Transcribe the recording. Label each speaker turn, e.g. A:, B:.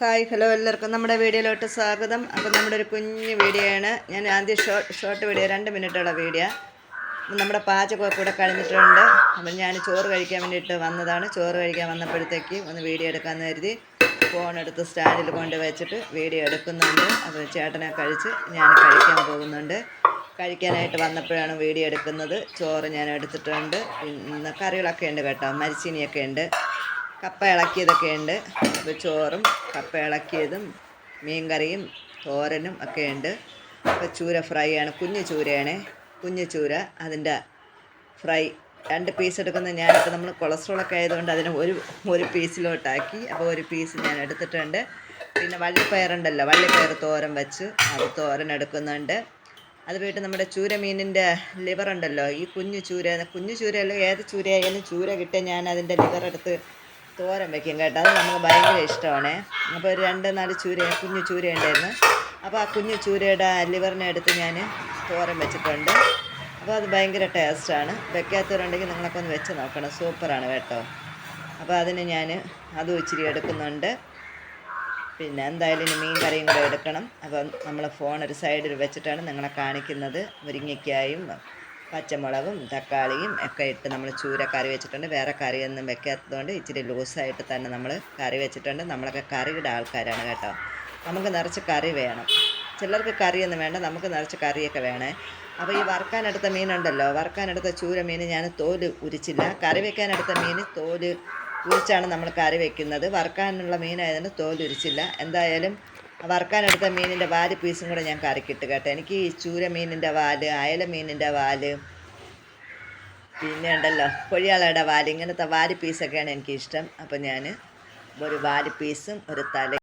A: Hi hello എല്ലാവർക്കും. നമ്മുടെ വീഡിയോയിലോട്ട് സ്വാഗതം. അപ്പം നമ്മുടെ ഒരു കുഞ്ഞു വീഡിയോ ആണ് ഞാൻ ആദ്യം ഷോർട്ട് ഷോർട്ട് വീഡിയോ രണ്ട് മിനിറ്റുള്ള വീഡിയോ. നമ്മുടെ പാചകമൊക്കെ കൂടെ കഴിഞ്ഞിട്ടുണ്ട്. അപ്പം ഞാൻ ചോറ് കഴിക്കാൻ വേണ്ടിയിട്ട് വന്നതാണ്. ചോറ് കഴിക്കാൻ വന്നപ്പോഴത്തേക്ക് ഒന്ന് വീഡിയോ എടുക്കാമെന്ന് കരുതി ഫോൺ എടുത്ത് സ്റ്റാൻഡിൽ കൊണ്ട് വെച്ചിട്ട് വീഡിയോ എടുക്കുന്നുണ്ട്. അപ്പോൾ ചേട്ടനെ കഴിച്ച് ഞാൻ കഴിക്കാൻ പോകുന്നുണ്ട്. കഴിക്കാനായിട്ട് വന്നപ്പോഴാണ് വീഡിയോ എടുക്കുന്നത്. ചോറ് ഞാൻ എടുത്തിട്ടുണ്ട്. പിന്നെ കറികളൊക്കെ ഉണ്ട് കേട്ടോ. മരിച്ചീനിയൊക്കെ ഉണ്ട്. കപ്പ ഇളക്കിയതൊക്കെ ഉണ്ട്. അപ്പോൾ ചോറും കപ്പ ഇളക്കിയതും മീൻകറിയും തോരനും ഒക്കെ ഉണ്ട്. അപ്പോൾ ചൂര ഫ്രൈ ആണ്. കുഞ്ഞു ചൂരയാണ്. കുഞ്ഞു ചൂര അതിന്റെ ഫ്രൈ രണ്ട് പീസ് എടുക്കുന്ന ഞാനിപ്പോൾ നമ്മൾ കൊളസ്ട്രോളൊക്കെ ആയതുകൊണ്ട് അതിനെ ഒരു ഒരു പീസിലോട്ടാക്കി അപ്പോൾ ഒരു പീസ് ഞാൻ എടുത്തിട്ടുണ്ട്. പിന്നെ വള്ളിപ്പയറുണ്ടല്ലോ വള്ളിപ്പയർ തോരൻ വെച്ച് അത് തോരൻ എടുക്കുന്നുണ്ട്. അത് വീട്ടിൽ നമ്മുടെ ചൂര മീനിന്റെ ലിവർ ഉണ്ടല്ലോ. ഈ കുഞ്ഞു ചൂര കുഞ്ഞു ചൂരയല്ലോ ഏത് ചൂരയായാലും ചൂര കിട്ടിയാൽ ഞാൻ അതിന്റെ ലിവർ എടുത്ത് തോരൻ വെക്കും കേട്ടോ. അത് നമുക്ക് ഭയങ്കര ഇഷ്ടമാണ്. അപ്പോൾ ഒരു രണ്ട് നാല് ചൂര കുഞ്ഞു ചൂര ഉണ്ടായിരുന്നു. അപ്പോൾ ആ കുഞ്ഞു ചൂരയുടെ ലിവറിനെ എടുത്ത് ഞാൻ തോരൻ വെച്ചിട്ടുണ്ട്. അപ്പോൾ അത് ഭയങ്കര ടേസ്റ്റാണ് വെക്കാത്തവരുണ്ടെങ്കിൽ നിങ്ങളൊക്കെ ഒന്ന് വെച്ച് നോക്കണം. സൂപ്പറാണ് കേട്ടോ. അപ്പോൾ അതിന് ഞാൻ അതും ഇച്ചിരി എടുക്കുന്നുണ്ട്. പിന്നെ എന്തായാലും ഇനി മീൻ കറിയും കൂടെ എടുക്കണം. അപ്പം നമ്മൾ ഫോൺ ഒരു സൈഡിൽ വെച്ചിട്ടാണ് നിങ്ങളെ കാണിക്കുന്നത്. മുരിങ്ങയ്ക്കായും പച്ചമുളകും തക്കാളിയും ഒക്കെ ഇട്ട് നമ്മൾ ചൂര കറി വെച്ചിട്ടുണ്ട്. വേറെ കറിയൊന്നും വെക്കാത്തതുകൊണ്ട് ഇച്ചിരി ലൂസായിട്ട് തന്നെ നമ്മൾ കറി വെച്ചിട്ടുണ്ട്. നമ്മളൊക്കെ കറിയുടെ ആൾക്കാരാണ് കേട്ടോ. നമുക്ക് നിറച്ച് കറി വേണം. ചിലർക്ക് കറിയൊന്നും വേണ്ട നമുക്ക് നിറച്ച് കറിയൊക്കെ വേണേ. അപ്പോൾ ഈ വറുക്കാനെടുത്ത മീനുണ്ടല്ലോ. വറുക്കാനെടുത്ത ചൂര മീൻ ഞാൻ തോൽ ഉരിച്ചില്ല. കറി വെക്കാനെടുത്ത മീൻ തോൽ ഉരിച്ചാണ് നമ്മൾ കറി വെക്കുന്നത്. വറുക്കാനുള്ള മീനായതുകൊണ്ട് തോൽ ഉരിച്ചില്ല. എന്തായാലും വറുക്കാനെടുത്ത മീനിന്റെ വാൽ പീസും കൂടെ ഞാൻ കറിക്കിട്ട് കേട്ടോ. എനിക്ക് ഈ ചൂര മീനിന്റെ വാൽ അയല മീനിന്റെ വാൽ പിന്നെ ഉണ്ടല്ലോ കൊഴിയാളയുടെ വാൽ ഇങ്ങനത്തെ വാൽ പീസൊക്കെയാണ് എനിക്കിഷ്ടം. അപ്പോൾ ഞാൻ ഒരു വാൽ പീസും ഒരു തല